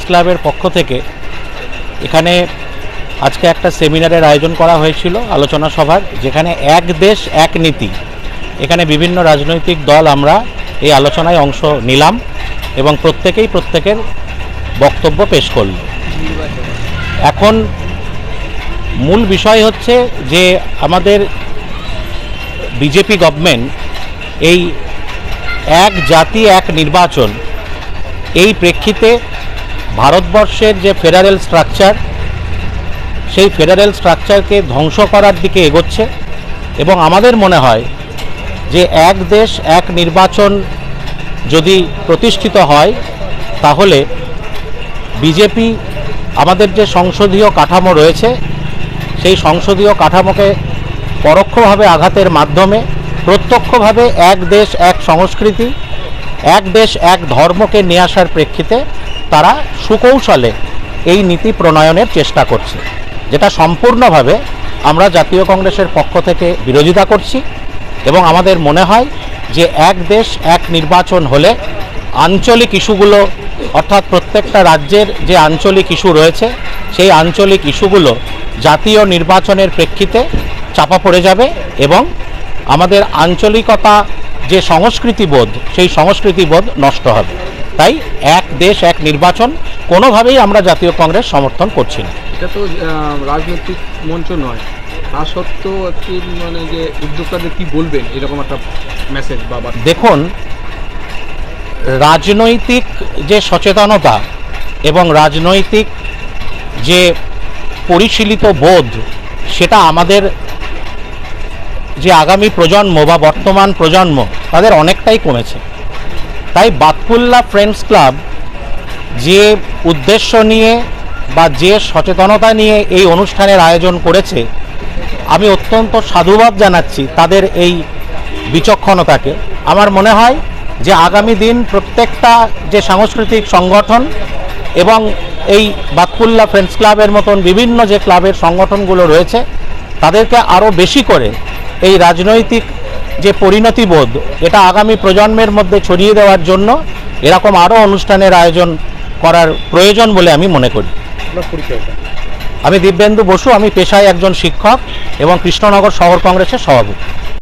ক্লাবের পক্ষ থেকে এখানে আজকে একটা সেমিনারের আয়োজন করা হয়েছিল, আলোচনা সভার, যেখানে এক দেশ, এক নীতি। এখানে বিভিন্ন রাজনৈতিক দল আমরা এই আলোচনায় অংশ নিলাম এবং প্রত্যেকেই প্রত্যেকের বক্তব্য পেশ করল। এখন মূল বিষয় হচ্ছে যে আমাদের বিজেপি গভর্নমেন্ট এই এক জাতি, এক নির্বাচন, এই প্রেক্ষিতে ভারতবর্ষের যে ফেডারেল স্ট্রাকচার, সেই ফেডারেল স্ট্রাকচারকে ধ্বংস করার দিকে এগোচ্ছে এবং আমাদের মনে হয় যে এক দেশ, এক নির্বাচন যদি প্রতিষ্ঠিত হয়, তাহলে বিজেপি আমাদের যে সংসদীয় কাঠামো রয়েছে, সেই সংসদীয় কাঠামোকে পরোক্ষভাবে আঘাতের মাধ্যমে প্রত্যক্ষভাবে এক দেশ, এক সংস্কৃতি এক দেশ এক ধর্মকে নিয়ে আসার প্রেক্ষিতে তারা সুকৌশলে এই নীতি প্রণয়নের চেষ্টা করছে, যেটা সম্পূর্ণভাবে আমরা জাতীয় কংগ্রেসের পক্ষ থেকে বিরোধিতা করছি এবং আমাদের মনে হয় যে এক দেশ এক নির্বাচন হলে আঞ্চলিক ইস্যুগুলো, অর্থাৎ প্রত্যেকটা রাজ্যের যে আঞ্চলিক ইস্যু রয়েছে, সেই আঞ্চলিক ইস্যুগুলো জাতীয় নির্বাচনের প্রেক্ষিতে চাপা পড়ে যাবে এবং আমাদের আঞ্চলিকতা যে সংস্কৃতিবোধ সেই সংস্কৃতিবোধ নষ্ট হবে। তাই এক দেশ এক নির্বাচন কোনোভাবেই আমরা জাতীয় কংগ্রেস সমর্থন করছি না। এটা তো রাজনৈতিক মঞ্চ নয়। তা সত্ত্বেও একটি মানে যে উদ্যোক্তাদের কি বলবেন এরকম একটা মেসেজ বাবা দেখুন রাজনৈতিক যে সচেতনতা এবং রাজনৈতিক যে পরিশীলিত বোধ সেটা আমাদের যে আগামী প্রজন্ম বা বর্তমান প্রজন্ম তাদের অনেকটাই কমেছে। তাই বাতকুল্লা ফ্রেন্ডস ক্লাব যে উদ্দেশ্য নিয়ে বা যে সচেতনতা নিয়ে এই অনুষ্ঠানের আয়োজন করেছে, আমি অত্যন্ত সাধুবাদ জানাচ্ছি তাদের এই বিচক্ষণতাকে। আমার মনে হয় যে আগামী দিন প্রত্যেকটা যে সাংস্কৃতিক সংগঠন এবং এই বাতকুল্লা ফ্রেন্ডস ক্লাবের মতন বিভিন্ন যে ক্লাবের সংগঠনগুলো রয়েছে, তাদেরকে আরও বেশি করে এই রাজনৈতিক যে পরিণতিবোধ এটা আগামী প্রজন্মের মধ্যে ছড়িয়ে দেওয়ার জন্য এরকম আরও অনুষ্ঠানের আয়োজন করার প্রয়োজন বলে আমি মনে করি। আমি দিব্যেন্দু বসু আমি পেশায় একজন শিক্ষক এবং কৃষ্ণনগর শহর কংগ্রেসের সভাপতি।